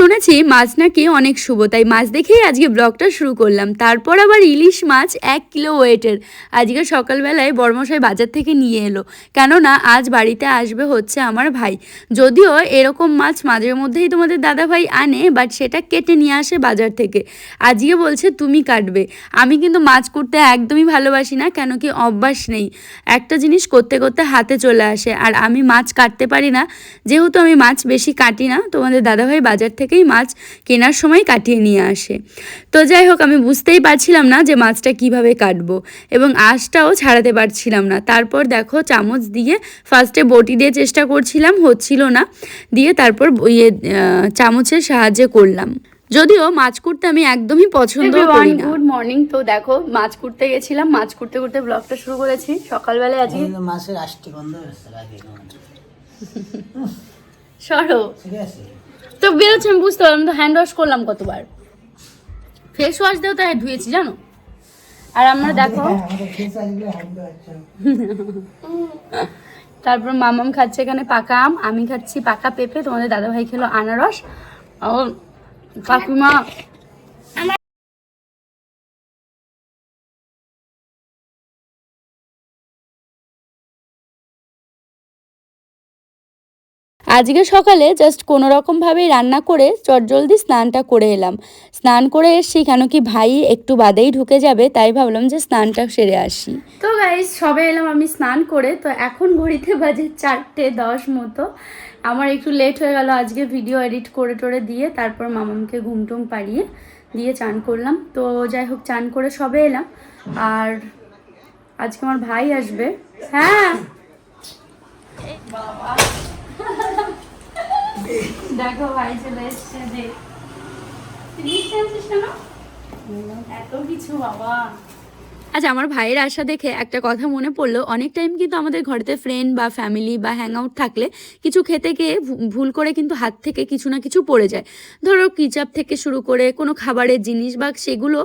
শুনেছি মাছ নাকি অনেক শুভ, তাই মাছ দেখেই আজকে ব্লগটা শুরু করলাম। তারপর আবার ইলিশ মাছ এক কিলো ওয়েটের। আজকে সকালবেলায় বর্মশাই বাজার থেকে নিয়ে এলো। কেননা আজ বাড়িতে আসবে হচ্ছে আমার ভাই। যদিও এরকম মাছ মাঝে মধ্যেই তোমাদের দাদা ভাই আনে বাট সেটা কেটে নিয়ে আসে বাজার থেকে। আজকে বলছে, তুমি কাটবে। আমি কিন্তু মাছ করতে একদমই ভালোবাসি না, কেন কি অভ্যাস নেই। একটা জিনিস করতে করতে হাতে চলে আসে, আর আমি মাছ কাটতে পারি না। যেহেতু আমি মাছ বেশি কাটি না, তোমাদের দাদাভাই বাজার থেকেই মাছ কেনার সময় কাটিয়ে নিয়ে আসে। তো যাই হোক আমি বুঝতেই পারছিলাম না যে মাছটা কীভাবে কাটবো এবং আঁশটাও ছাড়াতে পারছিলাম না। তারপর দেখো চামচ দিয়ে ফার্স্টে বটি দিয়ে চেষ্টা করছিলাম হচ্ছিল না। দিয়ে তারপর ইয়ে চামচের সাহায্যে করলাম। যদিও মাছ করতে আমি একদমই পছন্দ করি না। গুড মর্নিং তো দেখো মাছ করতে গেছিলাম। মাছ করতে করতে ব্লগটা শুরু করেছি। সকালবেলায় আজকে মাছের আষ্টি বন্ধ হয়েছে আগে সরো। ঠিক আছে। তো বেরোচ্ছে আমি বুঝতে পারলাম তো হ্যান্ড ওয়াশ করলাম কতবার? ফেস ওয়াশ দিয়েও তো ধুয়েছি জানো? আর আমরা দেখো। হ্যাঁ, তারপর মামাম খাচ্ছে এখানে পাকা আম আমি খাচ্ছি পাকা পেঁপে তোমাদের দাদাভাই খেলো আনারস। ও কাকিমা আজকে সকালে জাস্ট কোনো রকমভাবেই রান্না করে চটজলদি স্নানটা করে এলাম। স্নান করে এসছি কেন কি ভাই একটু বাদেই ঢুকে যাবে তাই ভাবলাম যে স্নানটা সেরে আসি। তো গাইজ সবে এলাম আমি স্নান করে তো এখন ঘড়িতে বাজে চারটে দশ মতো। আমার একটু লেট হয়ে গেল আজকে ভিডিও এডিট করে টোরে দিয়ে তারপর মামামকে ঘুম টুম পাড়িয়ে দিয়ে চান করলাম। তো যাই হোক চান করে সবে এলাম। আর আজকে আমার ভাই আসবে। হ্যাঁ। দেখো ভাই চলে এসছে দেখ তুই নিচে আছিস কেন? এত কিছু বাবা আচ্ছা আমার ভাইয়ের আশা দেখে একটা কথা মনে পড়ল। অনেক টাইম কিন্তু আমাদের ঘরেতে ফ্রেন্ড বা ফ্যামিলি বা হ্যাং আউট থাকলে কিছু খেতে গিয়ে ভুল করে কিন্তু হাত থেকে কিছু না কিছু পড়ে যায়। ধরো কিচাপ থেকে শুরু করে কোনো খাবারের জিনিস বা সেগুলো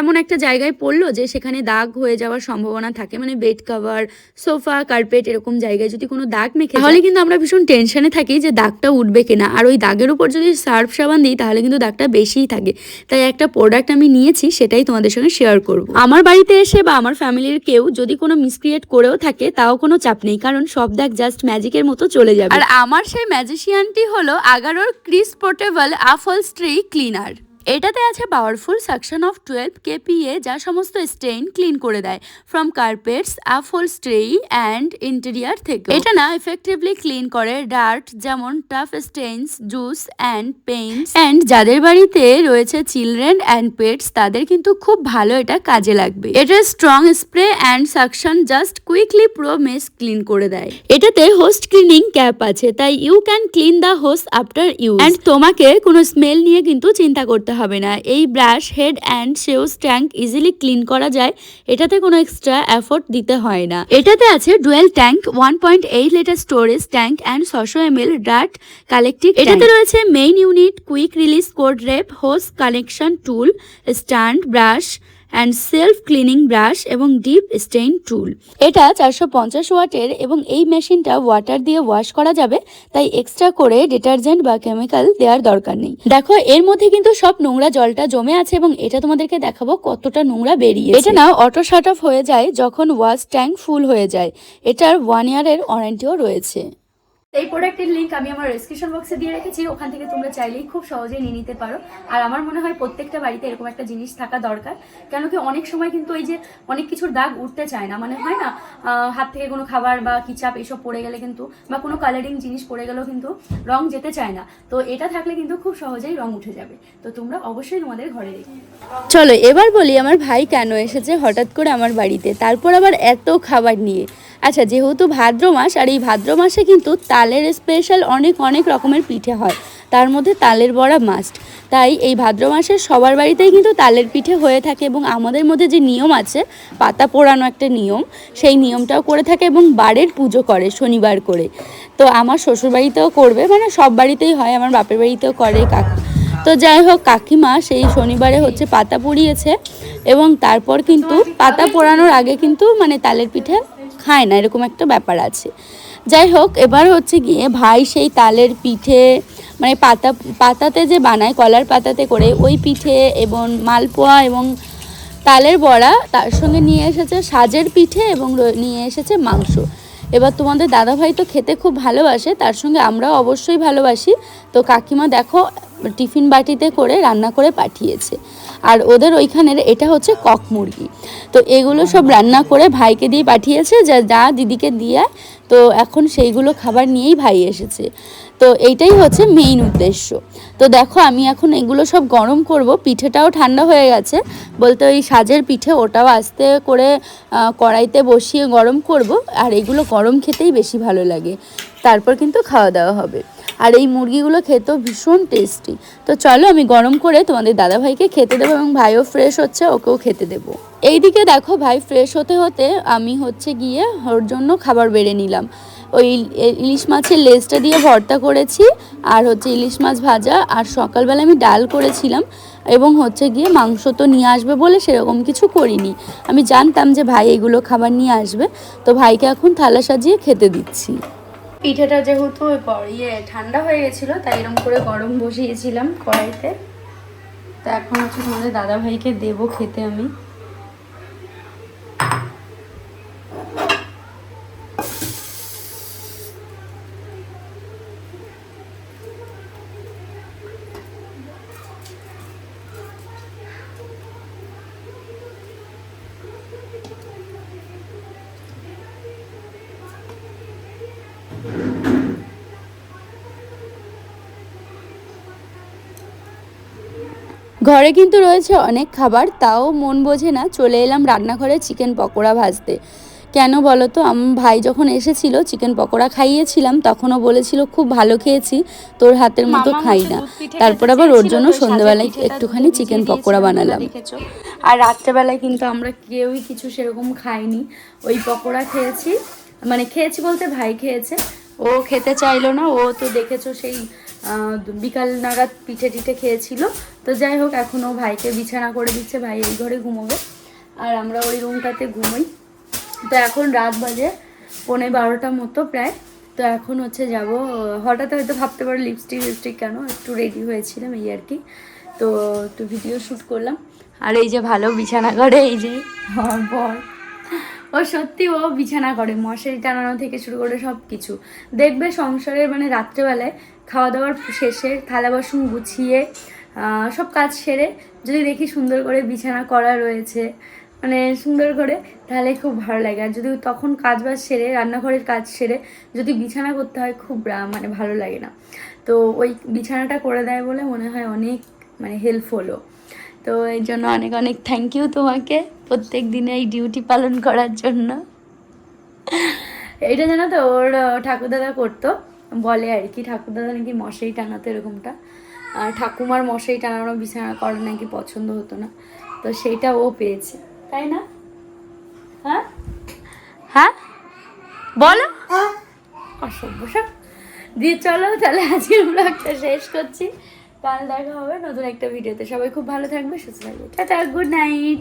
এমন একটা জায়গায় পড়ল যে সেখানে দাগ হয়ে যাওয়ার সম্ভাবনা থাকে। মানে বেড কভার সোফা কার্পেট এরকম জায়গায় যদি কোনো দাগ মেখে তাহলে কিন্তু আমরা ভীষণ টেনশনে থাকি যে দাগটা উঠবে কিনা। আর ওই দাগের উপর যদি সার্ফ সাবান দিই তাহলে কিন্তু দাগটা বেশিই থাকে। তাই একটা প্রোডাক্ট আমি নিয়েছি সেটাই তোমাদের সঙ্গে শেয়ার করব। আমার বাড়িতে এসে বা আমার ফ্যামিলির কেউ যদি কোনো মিসক্রিয়েট করেও থাকে, তাও কোনো চাপ নেই। কারণ সব দাগ জাস্ট ম্যাজিকের মতো চলে যাবে। আর আমার সেই ম্যাজিশিয়ানটি হলো আগারোর ক্রিস পোর্টেবল আফল স্ট্রি ক্লিনার এটাতে আছে powerful suction of twelve KPA যা সমস্ত স্টেইন ক্লিন করে দেয় from carpets upholstery and interior থেকে এটা না এফেক্টিভলি ক্লিন করে ডার্ট যেমন tough stains juice and paints and যাদের বাড়িতে রয়েছে চিলড্রেন অ্যান্ড পেটস তাদের কিন্তু খুব ভালো এটা কাজে লাগবে। এটা strong spray and suction just quickly pro mess clean করে দেয়। এটাতে হোস্ট ক্লিনিং ক্যাপ আছে, তাই you can clean the hose after you and তোমাকে কোনো স্মেল নিয়ে কিন্তু চিন্তা করতে হবে না। এই ব্রাশ হেড অ্যান্ড শেউস ট্যাঙ্ক ইজিলি ক্লিন করা যায়। এটাতে কোনো এক্সট্রা এফোর্ট দিতে হয় না। এটাতে আছে dual tank one point eight litre storage tank and ছশো এম এল ডাট কালেক্টিভ এটাতে রয়েছে main unit quick release cord wrap hose connection tool stand brush and self cleaning brush এবং ডিপ স্টেইন টুল এটা চারশো পঞ্চাশ ওয়াটের এবং এই মেশিনটা ওয়াটার দিয়ে ওয়াশ করা যাবে, তাই এক্সট্রা করে ডিটারজেন্ট বা কেমিক্যাল দেওয়ার দরকার নেই। দেখো, এর মধ্যে কিন্তু সব নোংরা জলটা জমে আছে এবং এটা তোমাদেরকে দেখাবো কতটা নোংরা বেরিয়ে এটা না অটো শাট অফ হয়ে যায় যখন ওয়াশ ট্যাঙ্ক ফুল হয়ে যায়। এটার ওয়ান ইয়ারের ওয়ারেন্টিও রয়েছে। এই প্রোডাক্টের লিঙ্ক আমি আমার ডেসক্রিপশন বক্সে দিয়ে রেখেছি, ওখান থেকে তোমরা চাইলেই খুব সহজেই নিয়ে নিতে পারো। আর আমার মনে হয় প্রত্যেকটা বাড়িতে এরকম একটা জিনিস থাকা দরকার কেন কি অনেক সময় কিন্তু এই যে অনেক কিছুর দাগ উঠতে চায় না। মানে হয় না হাত থেকে কোনো খাবার বা কিচাপ এইসব পড়ে গেলে কিন্তু বা কোনো কালারিং জিনিস পড়ে গেলেও কিন্তু রং যেতে চায় না। তো এটা থাকলে কিন্তু খুব সহজেই রং উঠে যাবে। তো তোমরা অবশ্যই তোমাদের ঘরে রেখে। চলো, এবার বলি আমার ভাই কেন এসেছে হঠাৎ করে আমার বাড়িতে? তারপর আবার এত খাবার নিয়ে। আচ্ছা যেহেতু ভাদ্র মাস আর এই ভাদ্র মাসে কিন্তু তালের স্পেশাল অনেক অনেক রকমের পিঠে হয়। তার মধ্যে তালের বড়া মাস্ট তাই এই ভাদ্র মাসে সবার বাড়িতেই কিন্তু তালের পিঠে হয়ে থাকে এবং আমাদের মধ্যে যে নিয়ম আছে, পাতা পোড়ানো একটা নিয়ম, সেই নিয়মটাও করে থাকে এবং বাড়ির পুজো করে শনিবার করে। তো আমার শ্বশুরবাড়িতেও করবে মানে সব বাড়িতেই হয়, আমার বাপের বাড়িতেও করে কাকু, তো যাই হোক, কাকিমা সেই শনিবারে হচ্ছে পাতা পুড়িয়েছে এবং তারপর কিন্তু পাতা পোড়ানোর আগে কিন্তু মানে তালের পিঠে খায় না, এরকম একটা ব্যাপার আছে। যাই হোক, এবার হচ্ছে গিয়ে ভাই সেই তালের পিঠে মানে পাতা, পাতাতে যে বানায়, কলার পাতাতে করে, ওই পিঠে এবং মালপোয়া এবং তালের বড়া, তার সঙ্গে নিয়ে এসেছে সাজের পিঠে এবং নিয়ে এসেছে মাংস। এবার তোমাদের দাদাভাই তো খেতে খুব ভালোবাসে, তার সঙ্গে আমরাও অবশ্যই ভালোবাসি। তো কাকিমা দেখো টিফিন বাটিতে করে রান্না করে পাঠিয়েছে। আর ওদের ওইখানের এটা হচ্ছে কক মুরগি। তো এগুলো সব রান্না করে ভাইকে দিয়ে পাঠিয়েছে, যা যা দিদিকে দিয়ে। তো এখন সেইগুলো খাবার নিয়েই ভাই এসেছে। তো এইটাই হচ্ছে মেইন উদ্দেশ্য। তো দেখো আমি এখন এগুলো সব গরম করব, পিঠেটাও ঠান্ডা হয়ে গেছে। বলতে ওই সাজের পিঠে ওটাও আস্তে করে কড়াইতে বসিয়ে গরম করব। আর এগুলো গরম খেতেই বেশি ভালো লাগে। তারপর কিন্তু খাওয়া দাওয়া হবে। আর এই মুরগিগুলো খেতেও ভীষণ টেস্টি তো চলো আমি গরম করে তোমাদের দাদাভাইকে খেতে দেবো এবং ভাইও ফ্রেশ হচ্ছে, ওকেও খেতে দেবো। এইদিকে দেখো ভাই ফ্রেশ হতে হতে আমি হচ্ছে গিয়ে ওর জন্য খাবার বেড়ে নিলাম। ওই ইলিশ মাছের লেজটা দিয়ে ভর্তা করেছি, আর হচ্ছে ইলিশ মাছ ভাজা, আর সকালবেলা আমি ডাল করেছিলাম, এবং হচ্ছে গিয়ে মাংস তো নিয়ে আসবে বলে সেরকম কিছু করিনি। আমি জানতাম যে ভাই এগুলো খাবার নিয়ে আসবে, তো ভাইকে এখন থালা সাজিয়ে খেতে দিচ্ছি। পিঠেটা যেহেতু ইয়ে ঠান্ডা হয়ে গেছিল, তাই এরকম করে গরম বসিয়েছিলাম কড়াইতে। তা এখন হচ্ছে তোমাদের দাদাভাইকে দেবো খেতে আমি। ঘরে কিন্তু রয়েছে অনেক খাবার তাও মন বোঝে না চলে এলাম রান্নাঘরে চিকেন পকোড়া ভাজতে। কেন বলো তো আম ভাই যখন এসেছিল চিকেন পকোড়া খাইয়েছিলাম তখনও বলেছিল খুব ভালো খেয়েছি তোর হাতের মতো খাই না। তারপর আবার ওর জন্য সন্ধ্যেবেলায় একটুখানি চিকেন পকোড়া বানালাম। আর রাত্রেবেলায় কিন্তু আমরা কেউই কিছু সেরকম খাইনি। ওই পকোড়া খেয়েছি মানে খেয়েছি বলতে ভাই খেয়েছে ও খেতে চাইলো না ও তো দেখেছ সেই বিকাল নাগাদ পিঠে টিঠে খেয়েছিল। তো যাই হোক, এখন ও ভাইকে বিছানা করে দিচ্ছে, ভাই এই ঘরে ঘুমোবে। আর আমরা ওই রুমটাতে ঘুমোই। তো এখন রাত বাজে, পৌনে বারোটা মতো প্রায়। তো এখন হচ্ছে যাব, হঠাৎ হয়তো ভাবতে পারো লিপস্টিক লিপস্টিক কেন? একটু রেডি হয়েছিলাম এই আর কি। তো একটু ভিডিও শ্যুট করলাম। আর এই যে ভালো বিছানা করে এই যে বর। ও সত্যি ও বিছানা করে মশারি টানানো থেকে শুরু করে সব কিছু দেখবে সংসারের মানে রাত্রেবেলায় খাওয়া দাওয়ার শেষে থালা, বাসন গুছিয়ে সব কাজ সেরে যদি দেখি সুন্দর করে বিছানা করা রয়েছে মানে সুন্দর করে, তাহলে খুব ভালো লাগে। আর যদি তখন কাজ বাজ সেরে, রান্নাঘরের কাজ সেরে যদি বিছানা করতে হয়, খুব মানে ভালো লাগে না। তো ওই বিছানাটা করে দেয় বলে মনে হয় অনেক মানে হেল্প হলো তো এই জন্য অনেক অনেক থ্যাংক ইউ তোমাকে প্রত্যেক দিনে এই ডিউটি পালন করার জন্য। এটা জানো তো ওর, ঠাকুরদাদা করতো। বলে আর কি, ঠাকুরদাদা নাকি মশারি টানাতো এরকমটা। আর ঠাকুমার মশারি টানানো বিছানা করা নাকি পছন্দ হতো না। তো সেইটা ও পেয়েছে, তাই না? হ্যাঁ? হ্যাঁ? বলো। অসভ্য সব। দিয়ে চলো, তাহলে আজকের ব্লগটা শেষ করছি। কাল দেখা হবে নতুন একটা ভিডিওতে। সবাই খুব ভালো থাকবে, সুস্থ থাকবে। Tata, good night.